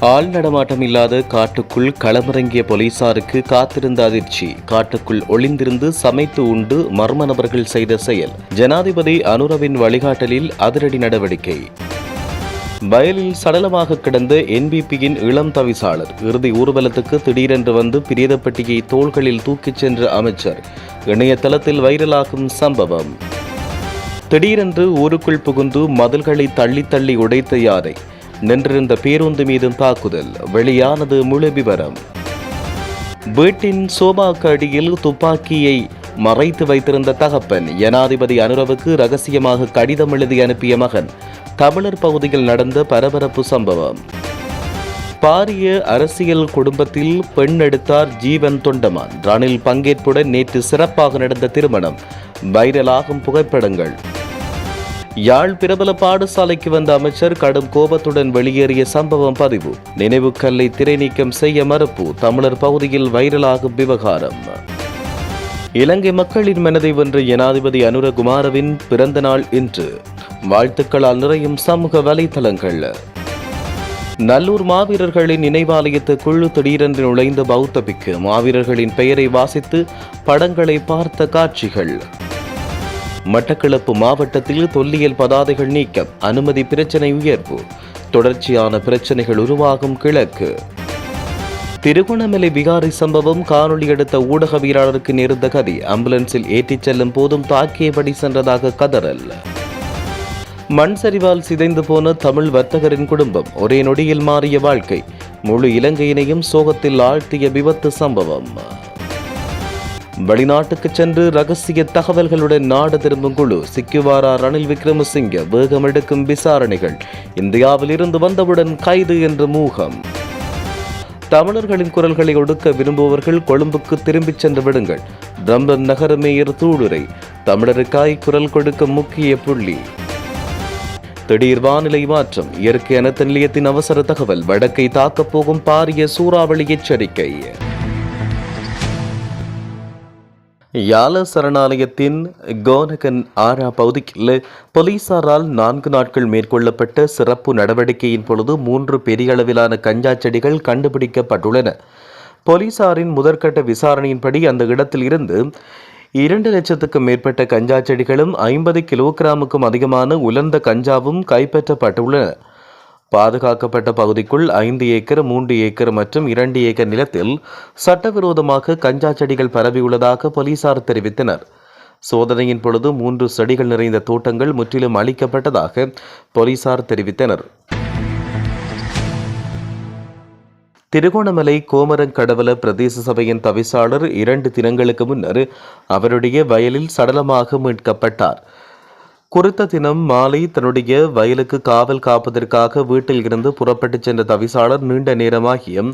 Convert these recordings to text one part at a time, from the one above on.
ஆள் நடமாட்டம் இல்லாத காட்டுக்குள் களமிறங்கிய போலீசாருக்கு காத்திருந்த அதிர்ச்சி. காட்டுக்குள் ஒளிந்திருந்து சமைத்து உண்டு மர்ம நபர்கள் செய்த செயல். ஜனாதிபதி அனுரவின் வழிகாட்டலில் அதிரடி நடவடிக்கை. வயலில் சடலமாக கிடந்த என்பிபியின் இளம் தவிசாளர் இறுதி ஊர்வலத்துக்கு திடீரென்று வந்து பிரேதப்பட்டியை தோள்களில் தூக்கிச் சென்ற அமைச்சர். இணையதளத்தில் வைரலாகும் சம்பவம். திடீரென்று ஊருக்குள் புகுந்து மதில்களை தள்ளி தள்ளி உடைத்த யாரை? நின்றிருந்த பேருந்து மீதும் தாக்குதல். வெளியானது முழு விவரம் வீட்டின் சோபாக்கு அடியில் துப்பாக்கியை மறைத்து வைத்திருந்த தகப்பன் ஜனாதிபதி அனுரவுக்கு ரகசியமாக கடிதம் எழுதி அனுப்பிய மகன். தமிழர் பகுதியில் நடந்த பரபரப்பு சம்பவம். பாரிய அரசியல் குடும்பத்தில் பெண் எடுத்தார் ஜீவன் தொண்டமான். ரணில் பங்கேற்புடன் நேற்று சிறப்பாக நடந்த திருமணம். வைரலாகும் புகைப்படங்கள். யாழ் பிரபல பாடசாலைக்கு வந்த அமைச்சர் கடும் கோபத்துடன் வெளியேறிய சம்பவம் பதிவு. நினைவு கல்லை திரை நீக்கம் செய்ய மறுப்பு. தமிழர் பகுதியில் வைரலாகும் விவகாரம். இலங்கை மக்களின் மனதை வென்ற ஜனாதிபதி அனுரகுமாரவின் பிறந்த நாள் இன்று. வாழ்த்துக்களால் நிறையும் சமூக வலைதளங்கள் நல்லூர் மாவீரர்களின் நினைவாலயத்துக்குள் திடீரென்று நுழைந்த பௌத்த பிக்கு மாவீரர்களின் பெயரை வாசித்து படங்களை பார்த்த காட்சிகள். மட்டக்களப்பு மாவட்டத்தில் தொல்லியல் பதாதைகள் நீக்கம் அனுமதி பிரச்சினை உயர்வு. தொடர்ச்சியான பிரச்சனைகள் உருவாகும் கிழக்கு. திருகோணமலை விகாரி சம்பவம் காணொலி எடுத்த ஊடகவியலாளருக்கு நேர்ந்த கதி. ஆம்புலன்ஸில் ஏற்றிச் செல்லும் போதும் தாக்கியபடி சென்றதாக கதறல். மண் சரிவால் சிதைந்து போன தமிழ் வர்த்தகரின் குடும்பம் ஒரே நொடியில் மாறிய வாழ்க்கை. முழு இலங்கையினையும் சோகத்தில் ஆழ்த்திய விபத்து சம்பவம். வெளிநாட்டுக்கு சென்று ரகசிய தகவல்களுடன் நாடு திரும்பும் குழு சிக்குவாரா ரணில் விக்ரமசிங்க வேகமெடுக்கும் விசாரணைகள். இந்தியாவில் இருந்து வந்தவுடன் கைது என்ற மூகம். தமிழர்களின் குரல்களை ஒடுக்க விரும்புபவர்கள் கொழும்புக்கு திரும்பிச் சென்று விடுங்கள். பிரம்பன் நகர மேயர் தூடுரை தமிழருக்காய் குரல் கொடுக்கும் முக்கிய புள்ளி. திடீர் வானிலை மாற்றம் இயற்கை அனத்த நிலையத்தின் அவசர தகவல் வடக்கை தாக்கப் போகும் பாரிய சூறாவளி எச்சரிக்கை. யால சரணாலயத்தின் கோனகன் ஆரா பகுதியில் போலீசாரால் நான்கு நாட்கள் மேற்கொள்ளப்பட்ட சிறப்பு நடவடிக்கையின் பொழுது மூன்று பெரிய அளவிலான கஞ்சா செடிகள் கண்டுபிடிக்கப்பட்டுள்ளன. போலீசாரின் முதற்கட்ட விசாரணையின்படி அந்த இடத்தில் இருந்து இரண்டு லட்சத்துக்கும் மேற்பட்ட கஞ்சா செடிகளும் ஐம்பது கிலோகிராமுக்கும் அதிகமான உலர்ந்த கஞ்சாவும் கைப்பற்றப்பட்டுள்ளன. பாதுகாக்கப்பட்ட பகுதிக்குள் ஐந்து ஏக்கர் மூன்று ஏக்கர் மற்றும் இரண்டு ஏக்கர் நிலத்தில் சட்டவிரோதமாக கஞ்சா செடிகள் பரவியுள்ளதாக போலீசார் தெரிவித்தனர். சோதனையின் பொழுது மூன்று செடிகள் நிறைந்த தோட்டங்கள் முற்றிலும் அளிக்கப்பட்டதாக போலீசார் தெரிவித்தனர். திருகோணமலை கோமரங்கடவல பிரதேச சபையின் தவிசாளர் இரண்டு தினங்களுக்கு முன்னர் அவருடைய வயலில் சடலமாக மீட்கப்பட்டார். குறித்த தினம் மாலை தன்னுடைய வயலுக்கு காவல் காப்பதற்காக வீட்டில் இருந்து புறப்பட்டுச் சென்ற தவிசாளர் நீண்ட நேரமாகியும்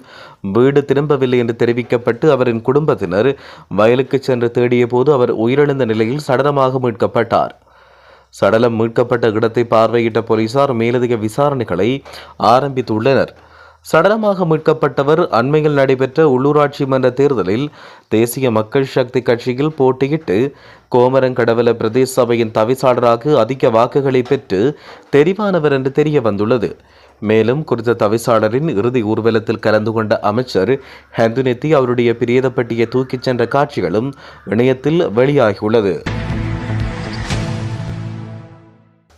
வீடு திரும்பவில்லை என்று தெரிவிக்கப்பட்டு அவரின் குடும்பத்தினர் வயலுக்கு சென்று தேடிய போது அவர் உயிரிழந்த நிலையில் சடலமாக மீட்கப்பட்டார். சடலம் மீட்கப்பட்ட இடத்தை பார்வையிட்ட போலீசார் மேலதிக விசாரணைகளை ஆரம்பித்துள்ளனர். சடலமாக மீட்கப்பட்டவர் அண்மையில் நடைபெற்ற உள்ளூராட்சி மன்ற தேர்தலில் தேசிய மக்கள் சக்தி கட்சியில் போட்டியிட்டு கோமரங்கடவல பிரதேச சபையின் தவிசாளராக அதிக வாக்குகளை பெற்று தெரிவானவர் என்று தெரிய வந்துள்ளது. மேலும் குறித்த தவிசாளரின் இறுதி ஊர்வலத்தில் கலந்து கொண்ட அமைச்சர் ஹந்துனெத்தி அவருடைய பிரியதப்பட்டியை தூக்கிச் சென்ற காட்சிகளும் இணையத்தில் வெளியாகியுள்ளது.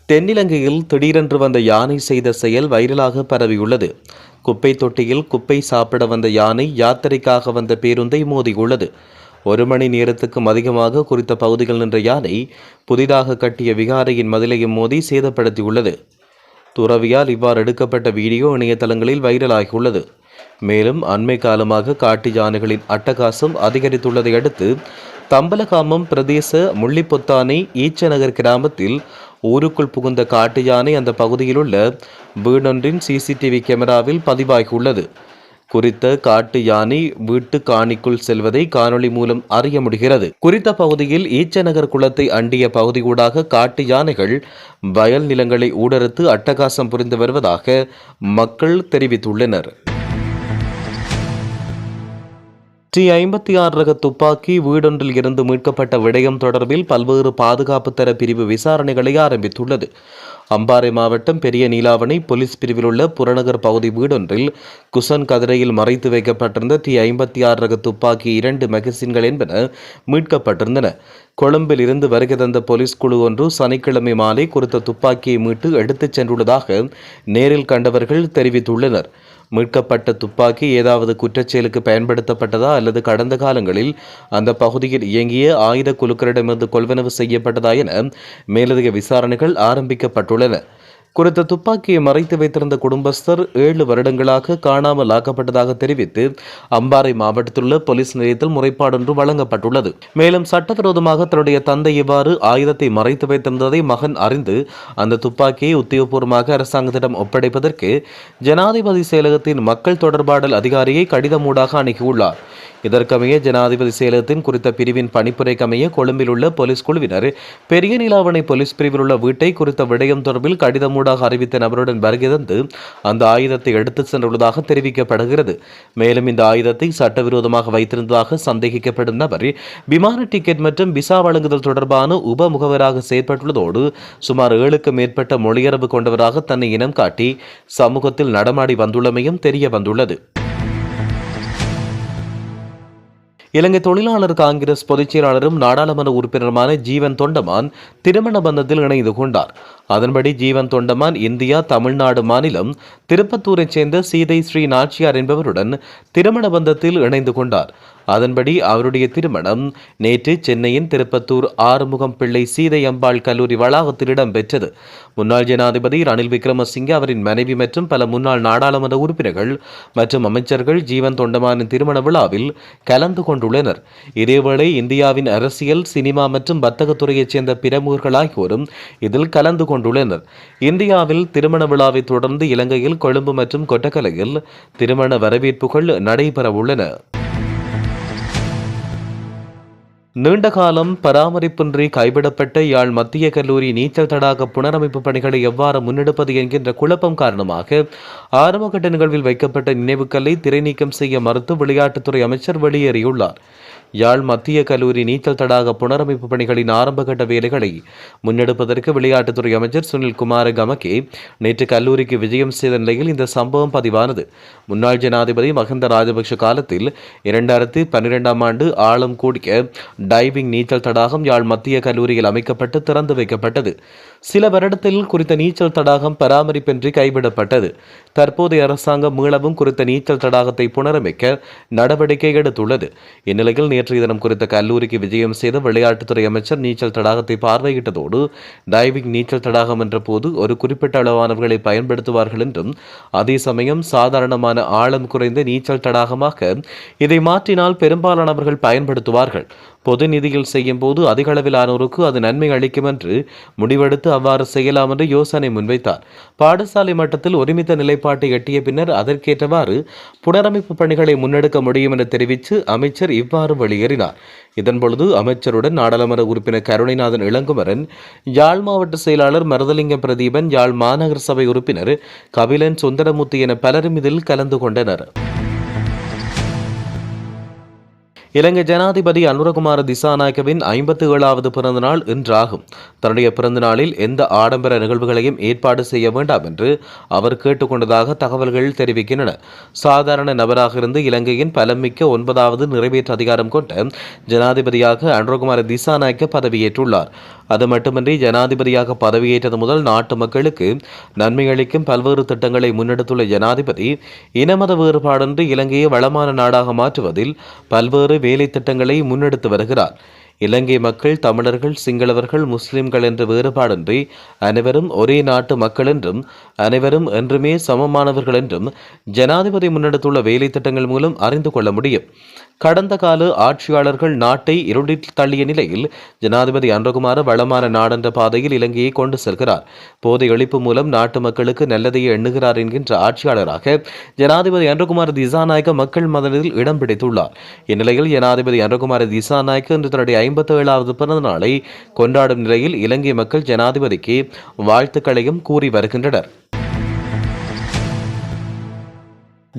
தென்னிலங்கையில் திடீரென்று வந்த யானை செய்த செயல் வைரலாக பரவியுள்ளது. குப்பை தொட்டியில் குப்பை சாப்பிட வந்த யானை யாத்திரைக்காக வந்த பேருந்தை மோதியுள்ளது. ஒரு மணி நேரத்துக்கும் அதிகமாக குறித்த பகுதியில் நின்ற யானை புதிதாக கட்டிய விகாரையின் மதிலையும் மோதி சேதப்படுத்தியுள்ளது. துறவியால் இவ்வாறு எடுக்கப்பட்ட வீடியோ இணையதளங்களில் வைரலாகியுள்ளது. மேலும் அண்மை காலமாக காட்டு யானைகளின் அட்டகாசம் அதிகரித்துள்ளதை அடுத்து தம்பலகாமம் பிரதேச முள்ளிப்பொத்தானை ஈச்சநகர் கிராமத்தில் ஊருக்குள் புகுந்த காட்டு யானை அந்த பகுதியில் உள்ள வீடொன்றின் சிசிடிவி கேமராவில் பதிவாகியுள்ளது. குறித்த காட்டு யானை வீட்டு காணிக்குள் செல்வதை காணொளி மூலம் அறிய முடிகிறது. குறித்த பகுதியில் ஈச்சநகர் குளத்தை அண்டிய பகுதியூடாக காட்டு யானைகள் வயல் நிலங்களை ஊடறுத்து அட்டகாசம் புரிந்து வருவதாக மக்கள் தெரிவித்துள்ளனர். டி ஐம்பத்தி ஆறு ரக துப்பாக்கி வீடொன்றில் இருந்து மீட்கப்பட்ட விடயம் தொடர்பில் பல்வேறு பாதுகாப்பு தர பிரிவு விசாரணைகளை ஆரம்பித்துள்ளது. அம்பாறை மாவட்டம் பெரிய நீலாவணை போலீஸ் பிரிவில் உள்ள புறநகர் பகுதி வீடொன்றில் குசன் கதிரையில் மறைத்து வைக்கப்பட்டிருந்த டி ஐம்பத்தி ஆறு ரக துப்பாக்கி இரண்டு மெகசின்கள் என்பன மீட்கப்பட்டிருந்தன. கொழும்பில் இருந்து வருகை தந்த போலீஸ் குழு ஒன்று சனிக்கிழமை மாலை குறித்த துப்பாக்கியை மீட்டு எடுத்துச் சென்றுள்ளதாக நேரில் கண்டவர்கள் தெரிவித்துள்ளனர். மீட்கப்பட்ட துப்பாக்கி ஏதாவது குற்றச்செயலுக்கு பயன்படுத்தப்பட்டதா அல்லது கடந்த காலங்களில் அந்த பகுதியில் இயங்கிய ஆயுத குழுக்களிடமிருந்து கொள்வனவு செய்யப்பட்டதா என மேலதிக விசாரணைகள் ஆரம்பிக்கப்பட்டுள்ளன. குறித்த துப்பாக்கியை மறைத்து வைத்திருந்த குடும்பஸ்தர் ஏழு வருடங்களாக காணாமல் ஆக்கப்பட்டதாக தெரிவித்து அம்பாறை மாவட்டத்தில் உள்ள போலீஸ் நிலையத்தில் முறைப்பாடொன்று வழங்கப்பட்டுள்ளது. மேலும் சட்டவிரோதமாக தன்னுடைய தந்தை இவ்வாறு ஆயுதத்தை மறைத்து வைத்திருந்ததை மகன் அறிந்து அந்த துப்பாக்கியை உத்தியோகபூர்வமாக அரசாங்கத்திடம் ஒப்படைப்பதற்கு ஜனாதிபதி செயலகத்தின் மக்கள் தொடர்பாடல் அதிகாரியை கடிதமூடாக அணுகியுள்ளார். இதற்கமைய ஜனாதிபதி செயலகத்தின் குறித்த பிரிவின் பணிப்புரைக்கமைய கொழும்பில் உள்ள போலீஸ் குழுவினர் பெரிய நிலாவணை போலீஸ் பிரிவில் உள்ள வீட்டை குறித்த விடயம் தொடர்பில் கடிதமூடாக அறிவித்த நபருடன் வருகை தந்து அந்த ஆயுதத்தை எடுத்துச் சென்றுள்ளதாக தெரிவிக்கப்படுகிறது. மேலும் இந்த ஆயுதத்தை சட்டவிரோதமாக வைத்திருந்ததாக சந்தேகிக்கப்படும் நபர் விமான டிக்கெட் மற்றும் விசா வழங்குதல் தொடர்பான உப முகவராக செயற்பட்டுள்ளதோடு சுமார் ஏழுக்கு மேற்பட்ட மொழியரபு கொண்டவராக தன்னை இனம் காட்டி சமூகத்தில் நடமாடி வந்துள்ளமையும் தெரிய வந்துள்ளது இலங்கை தொழிலாளர் காங்கிரஸ் பொதுச் செயலாளரும் நாடாளுமன்ற உறுப்பினருமான ஜீவன் தொண்டமான் திருமண பந்தத்தில் இணைந்து கொண்டார். அதன்படி ஜீவன் தொண்டமான் இந்தியா தமிழ்நாடு மாநிலம் திருப்பத்தூரைச் சேர்ந்த சீதை ஸ்ரீ நாச்சியார் என்பவருடன் திருமண பந்தத்தில் இணைந்து கொண்டார். அதன்படி அவருடைய திருமணம் நேற்று சென்னையின் திருப்பத்தூர் ஆறுமுகம் பிள்ளை சீதை அம்பாள் கல்லூரி வளாகத்தில் இடம்பெற்றது. முன்னாள் ஜனாதிபதி ரணில் விக்ரமசிங்கே அவரின் மனைவி மற்றும் பல முன்னாள் நாடாளுமன்ற உறுப்பினர்கள் மற்றும் அமைச்சர்கள் ஜீவன் தொண்டமானின் திருமண விழாவில் கலந்து கொண்டுள்ளனர். இதேவேளை இந்தியாவின் அரசியல் சினிமா மற்றும் வர்த்தகத்துறையைச் சேர்ந்த பிரமுகர்கள் ஆகியோரும் இதில் கலந்து கொண்டுள்ளனர். இந்தியாவில் திருமண விழாவை தொடர்ந்து இலங்கையில் கொழும்பு மற்றும் கொட்டக்கலையில் திருமண வரவேற்புகள் நடைபெறவுள்ளன. நீண்ட காலம் பராமரிப்பின்றி கைவிடப்பட்ட யாழ் மத்திய கல்லூரி நீச்சல் தடாக புனரமைப்பு பணிகளை எவ்வாறு முன்னெடுப்பது என்கின்ற குழப்பம் காரணமாக ஆரம்பகட்ட நிகழ்வில் வைக்கப்பட்ட நினைவுக்கல்லை திரைநீக்கம் செய்ய மறுத்து விளையாட்டுத்துறை அமைச்சர் வெளியேறியுள்ளார். யாழ் மத்திய கல்லூரி நீச்சல் தடாக புனரமைப்பு பணிகளின் ஆரம்பகட்ட வேலைகளை முன்னெடுப்பதற்கு விளையாட்டுத்துறை அமைச்சர் சுனில் குமார கமகே நேற்று கல்லூரிக்கு விஜயம் செய்த நிலையில் இந்த சம்பவம் பதிவானது. முன்னாள் ஜனாதிபதி மஹிந்த ராஜபக்ஷ காலத்தில் இரண்டாயிரத்தி பன்னிரெண்டாம் ஆண்டு ஆழம் கூடிய டைவிங் நீச்சல் தடாகம் யாழ் மத்திய கல்லூரியில் அமைக்கப்பட்டு திறந்து வைக்கப்பட்டது. சில வருடத்தில் குறித்த நீச்சல் தடாகம் பராமரிப்பின்றி கைவிடப்பட்டது. தற்போதைய அரசாங்கம் மீளவும் குறித்த நீச்சல் தடாகத்தை புனரமைக்க நடவடிக்கை எடுத்துள்ளது. இந்நிலையில் நேற்றைய தினம் குறித்த கல்லூரிக்கு விஜயம் செய்த விளையாட்டுத்துறை அமைச்சர் நீச்சல் தடாகத்தை பார்வையிட்டதோடு டைவிங் நீச்சல் தடாகம் என்ற போது ஒரு குறிப்பிட்ட அளவானவர்களை பயன்படுத்துவார்கள் என்றும் அதே சமயம் சாதாரணமான ஆழம் குறைந்த நீச்சல் தடாகமாக இதை மாற்றினால் பெரும்பாலானவர்கள் பயன்படுத்துவார்கள். பொது நிதியில் செய்யும் போது அதிக அளவிலானோருக்கு அது நன்மை அளிக்கும் என்று முடிவெடுத்து அவ்வாறு செய்யலாம் என்று யோசனை முன்வைத்தார். பாடசாலை மட்டத்தில் ஒருமித்த நிலைப்பாட்டை எட்டிய பின்னர் அதற்கேற்றவாறு புனரமைப்பு பணிகளை முன்னெடுக்க முடியும் என தெரிவித்து அமைச்சர் இவ்வாறு வெளியேறினார். இதன்பொழுது அமைச்சருடன் நாடாளுமன்ற உறுப்பினர் கருணைநாதன் இளங்குமரன் யாழ் மாவட்ட செயலாளர் மருதலிங்கம் பிரதீபன் யாழ் மாநகர சபை உறுப்பினர் கபிலன் சுந்தரமூர்த்தி என பலரும் இதில் கலந்து கொண்டனர். இலங்கை ஜனாதிபதி அனுரகுமார திசாநாயகவின் ஐம்பத்தி ஏழாவது பிறந்தநாள் இன்றாகும். தன்னுடைய பிறந்தநாளில் எந்த ஆடம்பர நிகழ்வுகளையும் ஏற்பாடு செய்ய வேண்டாம் என்று அவர் கேட்டுக்கொண்டதாக தகவல்கள் தெரிவிக்கின்றன. சாதாரண நபராக இருந்து இலங்கையின் பலமிக்க ஒன்பதாவது நிறைவேற்று அதிகாரம் கொண்ட ஜனாதிபதியாக அனுரகுமார திசாநாயக்க பதவியேற்றுள்ளார். அது மட்டுமின்றி ஜனாதிபதியாக பதவியேற்றது முதல் நாட்டு மக்களுக்கு நன்மை அளிக்கும் பல்வேறு திட்டங்களை முன்னெடுத்துள்ள ஜனாதிபதி இனமத வேறுபாடின்றி இலங்கையை வளமான நாடாக மாற்றுவதில் பல்வேறு வேலை திட்டங்களை முன்னெடுத்து வருகிறார். இலங்கை மக்கள் தமிழர்கள் சிங்களவர்கள் முஸ்லிம்கள் என்ற வேறுபாடின்றி அனைவரும் ஒரே நாட்டு மக்கள் என்றும் அனைவரும் என்றுமே சமமானவர்கள் என்றும் ஜனாதிபதி முன்னெடுத்துள்ள வேலை திட்டங்கள் மூலம் அறிந்து கொள்ள முடியும். கடந்த கால ஆட்சியாளர்கள் நாட்டை இருளில் தள்ளிய நிலையில் ஜனாதிபதி அன்றகுமார வளமான நாடென்ற பாதையில் இலங்கையை கொண்டு செல்கிறார். போதை எழிப்பு மூலம் நாட்டு மக்களுக்கு நல்லதையே எண்ணுகிறார் என்கின்ற ஆட்சியாளராக ஜனாதிபதி அன்றகுமார திசாநாயக்க மக்கள் மதனில் இடம் பிடித்துள்ளார். இந்நிலையில் ஜனாதிபதி அன்றகுமார திசாநாயக்க இன்று தன்னுடைய ஐம்பத்தி ஏழாவது பிறந்த நாளை கொண்டாடும் நிலையில் இலங்கை மக்கள் ஜனாதிபதிக்கு வாழ்த்துக்களையும் கூறி வருகின்றனர்.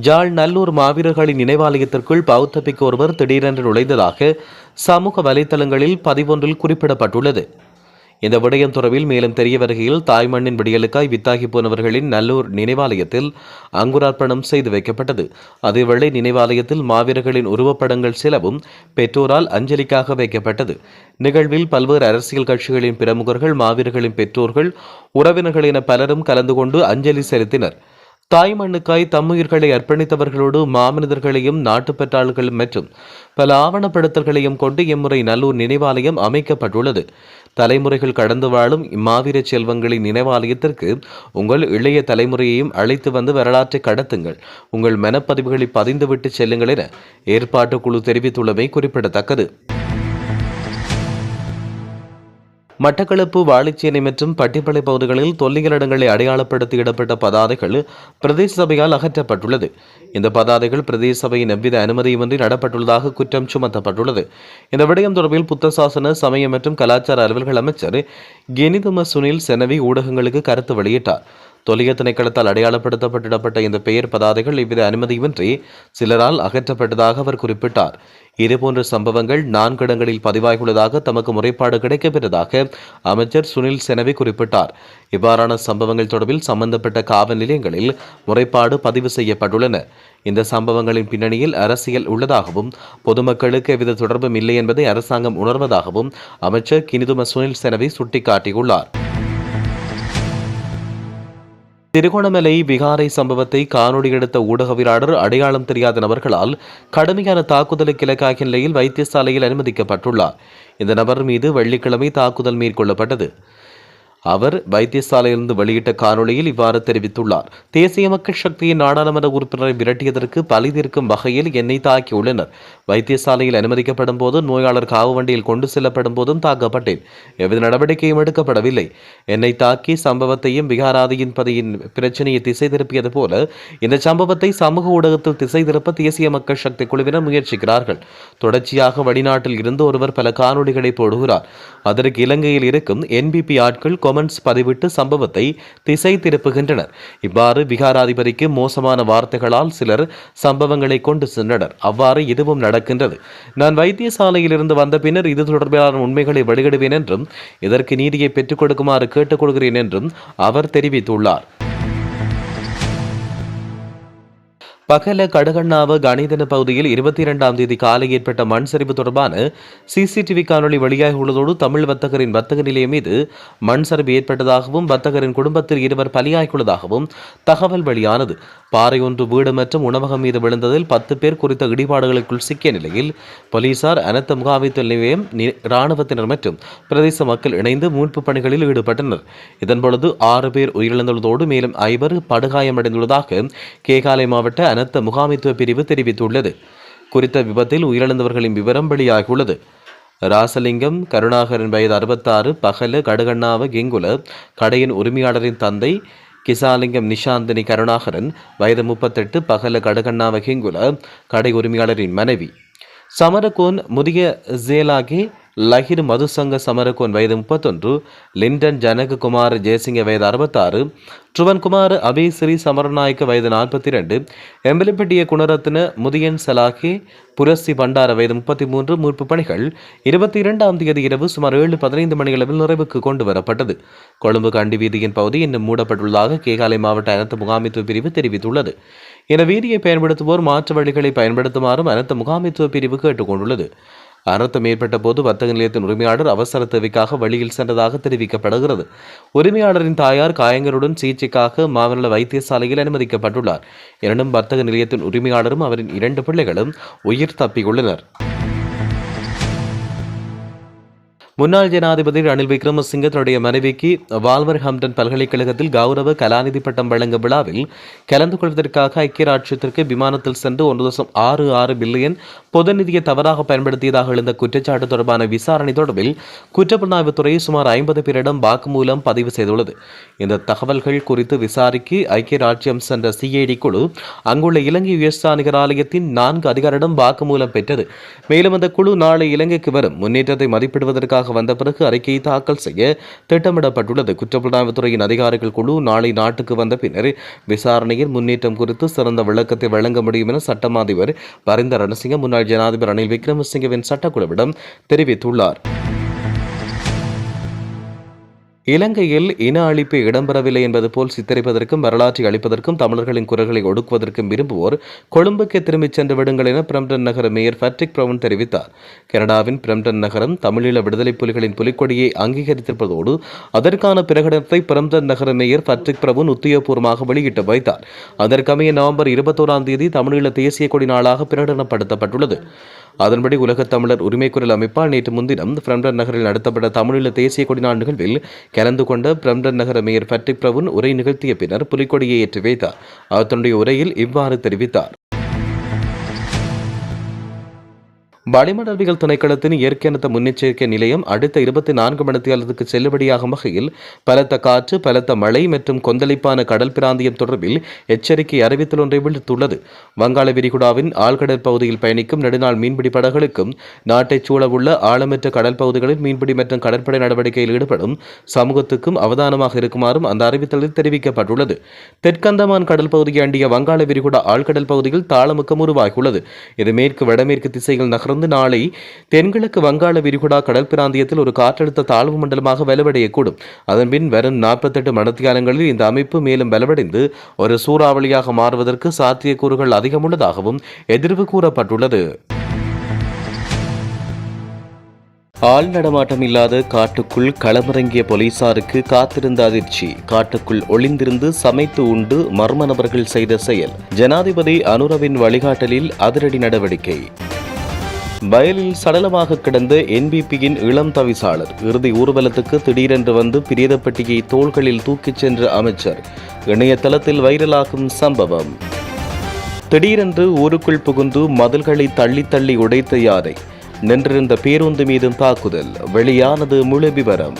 ஜாழ் நல்லூர் மாவீரர்களின் நினைவாலயத்திற்குள் பௌத்த பிக்கு ஒருவர் திடீரென்று நுழைந்ததாக சமூக வலைதளங்களில் பதிவொன்றில் குறிப்பிடப்பட்டுள்ளது. இந்த விடயம் தொடர்பில் மேலும் தெரிய வருகையில் தாய்மண்ணின் விடியலுக்காய் வித்தாகி போனவர்களின் நல்லூர் நினைவாலயத்தில் அங்குரார்ப்பணம் செய்து வைக்கப்பட்டது. அதேவேளை நினைவாலயத்தில் மாவீரர்களின் உருவப்படங்கள் சிலவும் பெற்றோரால் அஞ்சலிக்காக வைக்கப்பட்டது. நிகழ்வில் பல்வேறு அரசியல் கட்சிகளின் பிரமுகர்கள் மாவீரர்களின் பெற்றோர்கள் உறவினர்கள் என பலரும் கலந்து கொண்டு அஞ்சலி செலுத்தினர். தாய் மண்ணுக்காய் தம்முயிர்களை அர்ப்பணித்தவர்களோடு மாமனிதர்களையும் நாட்டுப்பற்றாளர்கள் மற்றும் பல ஆவணப்படுத்தல்களையும் கொண்டு இம்முறை நல்லூர் நினைவாலயம் அமைக்கப்பட்டுள்ளது. தலைமுறைகள் கடந்து வாழும் இம்மாவீர செல்வங்களின் நினைவாலயத்திற்கு உங்கள் இளைய தலைமுறையையும் அழைத்து வந்து வரலாற்றை கடத்துங்கள். உங்கள் மனப்பதிவுகளை பதிந்துவிட்டு செல்லுங்கள் என ஏற்பாட்டு குழு தெரிவித்துள்ளமை குறிப்பிடத்தக்கது. மட்டக்களப்பு வாழைச்சேனை மற்றும் பட்டிப்பளை பகுதிகளில் தொல்லியல் இடங்களை அடையாளப்படுத்தி இடப்பட்ட பதாதைகள் பிரதேச சபையால் அகற்றப்பட்டுள்ளது. இந்த பதாதைகள் பிரதேச சபையின் எவ்வித அனுமதியுமின்றி நடப்பட்டுள்ளதாக குற்றம் சுமத்தப்பட்டுள்ளது. இந்த விடயம் தொடர்பில் புத்த சாசன சமய மற்றும் கலாச்சார அலுவல்கள் அமைச்சர் கெனிதம சுனில் செனவி ஊடகங்களுக்கு கருத்து வெளியிட்டார். தொல்லிய திணைக்களத்தால் அடையாளப்படுத்தப்பட்டிடப்பட்ட இந்த பெயர் பதாதைகள் இவ்வித அனுமதியின்றி சிலரால் அகற்றப்பட்டதாக அவர் குறிப்பிட்டார். இதுபோன்ற சம்பவங்கள் நான்கு இடங்களில் பதிவாகியுள்ளதாக தமக்கு முறைப்பாடு கிடைக்கப்பெற்றதாக அமைச்சர் சுனில் செனவி குறிப்பிட்டார். இவ்வாறான சம்பவங்கள் தொடர்பில் சம்பந்தப்பட்ட காவல் நிலையங்களில் முறைப்பாடு பதிவு செய்யப்பட்டுள்ளன. இந்த சம்பவங்களின் பின்னணியில் அரசியல் உள்ளதாகவும் பொதுமக்களுக்கு எவ்வித தொடர்பும் இல்லை என்பதை அரசாங்கம் உணர்வதாகவும் அமைச்சர் கினிதும சுனில் செனவி சுட்டிக்காட்டியுள்ளார். திருகோணமலை விகாரை சம்பவத்தை காணொலி எடுத்த ஊடகவியலாளர் அடையாளம் தெரியாத நபர்களால் கடுமையான தாக்குதலுக்கு இலக்காகிய நிலையில் வைத்தியசாலையில் அனுமதிக்கப்பட்டுள்ளார். இந்த நபர் மீது வெள்ளிக்கிழமை தாக்குதல் மேற்கொள்ளப்பட்டது. அவர் வைத்தியசாலையிலிருந்து வெளியிட்ட காணொளியில் இவ்வாறு தெரிவித்துள்ளார். தேசிய மக்கள் சக்தியின் நாடாளுமன்ற உறுப்பினரை விரட்டியதற்கு பழி தீர்க்கும் வகையில் என்னை தாக்கியுள்ளனர். வைத்தியசாலையில் அனுமதிக்கப்படும் போது நோயாளர் காவு வண்டியில் கொண்டு செல்லப்படும் போதும் தாக்கப்பட்டேன். எவ்வித நடவடிக்கையும் எடுக்கப்படவில்லை. என்னை தாக்கி சம்பவத்தையும் விகாராதியின் பதியின் பிரச்சனையை திசை திருப்பியது போல இந்த சம்பவத்தை சமூக ஊடகத்தில் திசை திருப்ப தேசிய மக்கள் சக்தி குழுவினர் முயற்சிக்கிறார்கள். தொடர்ச்சியாக வெளிநாட்டில் இருந்து ஒருவர் பல காணொளிகளை போடுகிறார். அதற்கு இலங்கையில் இருக்கும் என்பிபி ஆட்கள் கொமெண்ட்ஸ் பதிவிட்டு சம்பவத்தை திசை திருப்புகின்றனர். இவ்வாறு விகாராதிபதிக்கு மோசமான வார்த்தைகளால் சிலர் சம்பவங்களை கொண்டு சென்றனர். அவ்வாறு இதுவும் நடக்கின்றது. நான் வைத்தியசாலையில் இருந்து வந்த பின்னர் இது தொடர்பிலான உண்மைகளை வெளியிடுவேன் என்றும் இதற்கு நீதியை பெற்றுக் கொடுக்குமாறு கேட்டுக்கொள்கிறேன் என்றும் அவர் தெரிவித்துள்ளார். பகல கடகண்ணாவ கணிதன பகுதியில் இருபத்தி இரண்டாம் தேதி காலை ஏற்பட்ட மண் சரிவு தொடர்பான சிசிடிவி காணொலி வெளியாகியுள்ளதோடு தமிழ் வர்த்தகரின் வர்த்தக நிலையம் மீது மண் சரிவு ஏற்பட்டதாகவும் வர்த்தகரின் குடும்பத்தில் இருவர் பலியாகியுள்ளதாகவும் தகவல் வெளியானது. பாறை ஒன்று வீடு மற்றும் உணவகம் மீது விழுந்ததில் பத்து பேர் குறித்த இடிபாடுகளுக்குள் சிக்கிய நிலையில் போலீசார் அனைத்து முகாமைத்துவ நிலையம் இராணுவத்தினர் மற்றும் பிரதேச மக்கள் இணைந்து மீட்பு பணிகளில் ஈடுபட்டனர். இதன்பொழுது ஆறு பேர் உயிரிழந்துள்ளதோடு மேலும் ஐவர் படுகாயமடைந்துள்ளதாக கேகாலை மாவட்ட அனர்த்த முகாமைத்துவ பிரிவு தெரிவித்துள்ளது. குறித்த விபத்தில் உயிரிழந்தவர்களின் விவரம் வெளியாகியுள்ளது. ராசலிங்கம் கருணாகரன் வயது அறுபத்தாறு பகல கடுகண்ணாவ கிங்குல கடையின் உரிமையாளரின் தந்தை கிசாலிங்கம் நிஷாந்தினி கருணாகரன் வயது முப்பத்தெட்டு பகல கடுகண்ணாவ கிங்குல கடை உரிமையாளரின் மனைவி. சமரகோன் முதிய ஜேலாகி லஹிர் மதுசங்க சமரகோன் வயது முப்பத்தொன்று லிண்டன் ஜனககுமார் ஜெயசிங்க வயது அறுபத்தாறு ட்ருவன்குமார் அபிஸ்ரீ சமரநாயக்க வயது நாற்பத்தி ரெண்டு எம்பலிப்பட்டிய குணரத்ன முதியன் சலாகி புரஸ்தி பண்டார வயது முப்பத்தி மூன்று மீட்பு பணிகள் இருபத்தி இரண்டாம் தேதி இரவு சுமார் ஏழு பதினைந்து மணியளவில் நிறைவுக்கு கொண்டு வரப்பட்டது. கொழும்பு கண்டி வீதியின் பகுதி இன்னும் மூடப்பட்டுள்ளதாக கேகாலை மாவட்ட அனைத்து முகாமைத்துவ பிரிவு தெரிவித்துள்ளது. என வீதியை பயன்படுத்துவோர் மாற்று வழிகளை பயன்படுத்துமாறும் அனைத்து முகாமைத்துவ பிரிவு கேட்டுக்கொண்டுள்ளது. அனர்த்தம் ஏற்பட்ட போது வர்த்தக நிலையத்தின் உரிமையாளர் அவசர தேவைக்காக வழியில் சென்றதாக தெரிவிக்கப்படுகிறது. உரிமையாளரின் தாயார் காயங்களுடன் சிகிச்சைக்காக மாவட்ட வைத்தியசாலையில் அனுமதிக்கப்பட்டுள்ளார். எனினும் வர்த்தக நிலையத்தின் உரிமையாளரும் அவரின் இரண்டு பிள்ளைகளும் உயிர் தப்பியுள்ளனர். முன்னாள் ஜனாதிபதி ரணில் விக்ரமசிங்க தன்னுடைய மனைவிக்கு வால்வர் ஹம்டன் பல்கலைக்கழகத்தில் கௌரவ கலாநிதி பட்டம் வழங்கும் விழாவில் கலந்து கொள்வதற்காக ஐக்கிய ராஜ்யத்திற்கு விமானத்தில் சென்று ஒன்று தசம் ஆறு ஆறு பில்லியன் பொது நிதியை தவறாக பயன்படுத்தியதாக எழுந்த குற்றச்சாட்டு தொடர்பான விசாரணை தொடர்பில் குற்றப்புலனாய்வுத்துறை சுமார் ஐம்பது பேரிடம் வாக்குமூலம் பதிவு செய்துள்ளது. இந்த தகவல்கள் குறித்து விசாரிக்க ஐக்கிய ராஜ்யம் சென்ற சிஐடி குழு அங்குள்ள இலங்கை உயர்ஸ்தானிகர் ஆலயத்தின் நான்கு அதிகாரிடம் வாக்குமூலம் பெற்றது. மேலும் அந்த குழு நாளை இலங்கைக்கு வரும். முன்னேற்றத்தை மதிப்பிடுவதற்காக முழுமையாக வந்த பிறகு அறிக்கையை தாக்கல் செய்ய திட்டமிடப்பட்டுள்ளது. குற்றப்புலனாய்வுத்துறையின் அதிகாரிகள் குழு நாளை நாட்டுக்கு வந்த பின்னர் விசாரணையில் முன்னேற்றம் குறித்து சிறந்த விளக்கத்தை வழங்க முடியும் என சட்டமா அதிபர் பரிந்த ரணசிங்க முன்னாள் ஜனாதிபதி ரணில் விக்ரமசிங்கவின் சட்டக்குழுவிடம் தெரிவித்துள்ளார். இலங்கையில் இன அழிப்பு இடம்பெறவில்லை என்பது போல் சித்தரிப்பதற்கும் வரலாற்றை அளிப்பதற்கும் தமிழர்களின் குரல்களை ஒடுக்குவதற்கும் விரும்புவோர் கொழும்புக்கு திரும்பிச் சென்று விடுங்கள் என பிரம்டன் நகர மேயர் பேட்ரிக் பிரவுன் தெரிவித்தார். கனடாவின் பிரம்டன் நகரம் தமிழீழ விடுதலை புலிகளின் புலிக்கொடியை அங்கீகரித்திருப்பதோடு அதற்கான பிரகடனத்தை பிரம்டன் நகர மேயர் பேட்ரிக் பிரவுன் உத்தியோகபூர்வமாக வெளியிட்டு வைத்தார். அதற்கமைய நவம்பர் இருபத்தோராம் தேதி தமிழீழ தேசிய கொடி நாளாக பிரகடனப்படுத்தப்பட்டுள்ளது. அதன்படி உலகத் தமிழர் உரிமைக்குரல் அமைப்பால் நேற்று முன்தினம் பிரம்டன் நகரில் நடத்தப்பட்ட தமிழீழ தேசிய கொடி நாள் நிகழ்வில் கலந்து கொண்ட பிரம்டன் நகர மேயர் பட்ரிக் பிரவுன் உரை நிகழ்த்திய பின்னர் புலிக்கொடியை ஏற்றி வைத்தார். அவர் தன்னுடைய உரையில் இவ்வாறு தெரிவித்தார். வளிமண்டலவியல் திணைக்களத்தின் இயற்கையனத்த முன்னெச்சரிக்கை நிலையம் அடுத்த இருபத்தி நான்கு மணித்தியாளத்துக்கு செல்லுபடியாகும் வகையில் பலத்த காற்று பலத்த மழை மற்றும் கொந்தளிப்பான கடல் பிராந்தியம் தொடர்பில் எச்சரிக்கை அறிவித்தல் ஒன்றை விடுத்துள்ளது வங்காள விரிகுடாவின் ஆழ்கடல் பகுதியில் பயணிக்கும் நெடுநாள் மீன்பிடி படகுகளுக்கும் நாட்டைச் சூழவுள்ள ஆழமற்ற கடல் பகுதிகளில் மீன்பிடி மற்றும் கடற்படை நடவடிக்கையில் ஈடுபடும் சமூகத்துக்கும் அவதானமாக இருக்குமாறும் அந்த அறிவித்தலில் தெரிவிக்கப்பட்டுள்ளது. தெற்கந்தமான் கடல் பகுதியை அண்டிய வங்காள விரிகுடா ஆழ்கடல் பகுதியில் தாளமுக்கம் உருவாகியுள்ளது. இது மேற்கு வடமேற்கு திசையில் நகர்ந்து தொடர்ந்து நாளை தென்கிழக்கு வங்காள விரிகுடா கடல் பிராந்தியத்தில் ஒரு காற்றழுத்த தாழ்வு மண்டலமாக வலுவடையக்கூடும். அதன்பின் வரும் நாற்பத்தெட்டு மணத்தியாலங்களில் இந்த அமைப்பு மேலும் வலுவடைந்து ஒரு சூறாவளியாக மாறுவதற்கு சாத்தியக்கூறுகள் அதிகம் உள்ளதாகவும் எதிர்வு கூறப்பட்டுள்ளது. ஆள் நடமாட்டம் இல்லாத காட்டுக்குள் களமிறங்கிய போலீசாருக்கு காத்திருந்த அதிர்ச்சி. காட்டுக்குள் ஒளிந்திருந்து சமைத்து உண்டு மர்ம நபர்கள் செய்த செயல். ஜனாதிபதி அனுரவின் வழிகாட்டலில் அதிரடி நடவடிக்கை. வயலில் சடலமாக கிடந்த என்பிபியின் இளம் தவிசாளர் இறுதி ஊர்வலத்துக்கு திடீரென்று வந்து பிரேதப்பட்டியை தோள்களில் தூக்கிச் சென்ற அமைச்சர். இணையதளத்தில் வைரலாகும் சம்பவம். திடீரென்று ஊருக்குள் புகுந்து மதில்களை தள்ளி தள்ளி உடைத்த யாரை நின்றிருந்த பேருந்து மீதும் தாக்குதல் வெளியானது முழு விவரம்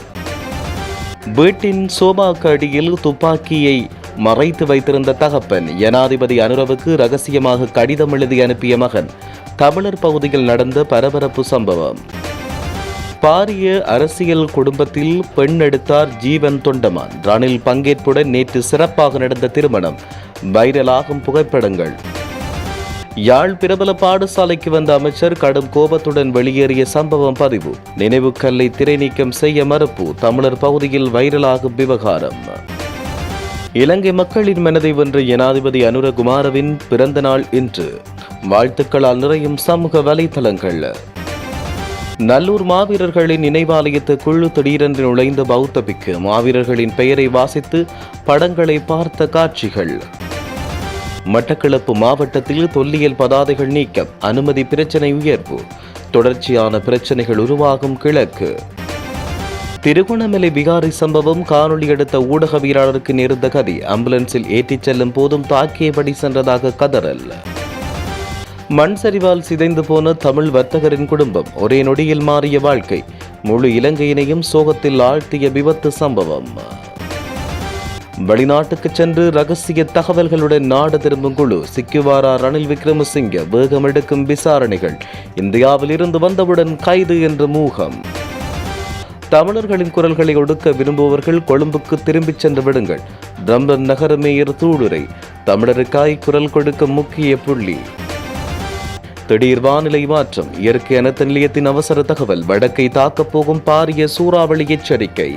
வீட்டின் சோபாக்கு அடியில் துப்பாக்கியை மறைத்து வைத்திருந்த தகப்பன் ஜனாதிபதி அனுரவுக்கு ரகசியமாக கடிதம் எழுதி அனுப்பிய மகன் தமிழர் பகுதியில் நடந்த பரபரப்பு சம்பவம். பாரிய அரசியல் குடும்பத்தில் பெண் எடுத்தார் ஜீவன் தொண்டமான். ரணில் பங்கேற்புடன் நேற்று சிறப்பாக நடந்த திருமணம். வைரலாகும் புகைப்படங்கள். யாழ் பிரபல பாடசாலைக்கு வந்த அமைச்சர் கடும் கோபத்துடன் வெளியேறிய சம்பவம் பதிவு. நினைவு கல்லை திரைநீக்கம் செய்ய மறுப்பு. தமிழர் பகுதியில் வைரலாகும் விவகாரம். இலங்கை மக்களின் மனதை வென்ற ஜனாதிபதி அனுரகுமாரவின் பிறந்த நாள் இன்று. வாழ்த்துக்களால் நிறையும் சமூக வலைதளங்கள் நல்லூர் மாவீரர்களின் நினைவாலயத்துக்குள் திடீரென்று நுழைந்த பௌத்த பிக்கு மாவீரர்களின் பெயரை வாசித்து படங்களை பார்த்த காட்சிகள். மட்டக்களப்பு மாவட்டத்தில் தொல்லியல் பதாதைகள் நீக்கம். அனுமதி பிரச்சினை உயர்வு. தொடர்ச்சியான பிரச்சனைகள் உருவாகும் கிழக்கு. திருகோணமலை விகாரி சம்பவம் காணொலி எடுத்த ஊடகவியலாளருக்கு நேர்ந்த கதி. ஆம்புலன்ஸில் ஏற்றிச் செல்லும் போதும் தாக்கியபடி சென்றதாக கதறல். மண் சரிவால் சிதைந்து போன தமிழ் வர்த்தகரின் குடும்பம் ஒரே நொடியில் மாறிய வாழ்க்கை. முழு இலங்கையினையும் சோகத்தில் ஆழ்த்திய விபத்து சம்பவம். வெளிநாட்டுக்கு சென்று ரகசிய தகவல்களுடன் நாடு திரும்பும் குழு சிக்குவாரா ரணில் விக்ரமசிங்க வேகம் எடுக்கும் விசாரணைகள். இந்தியாவில் இருந்து வந்தவுடன் கைது என்ற மூகம். தமிழர்களின் குரல்களை ஒடுக்க விரும்புபவர்கள் கொழும்புக்கு திரும்பிச் சென்று விடுங்கள். தம்பன் நகர மேயர் தூடுரை தமிழருக்காய் குரல் கொடுக்க முக்கிய புள்ளி. திடீர் வானிலை மாற்றம் இயற்கை அனத்த நிலையத்தின் அவசர தகவல் வடக்கை தாக்கப் போகும் பாரிய சூறாவளி எச்சரிக்கை.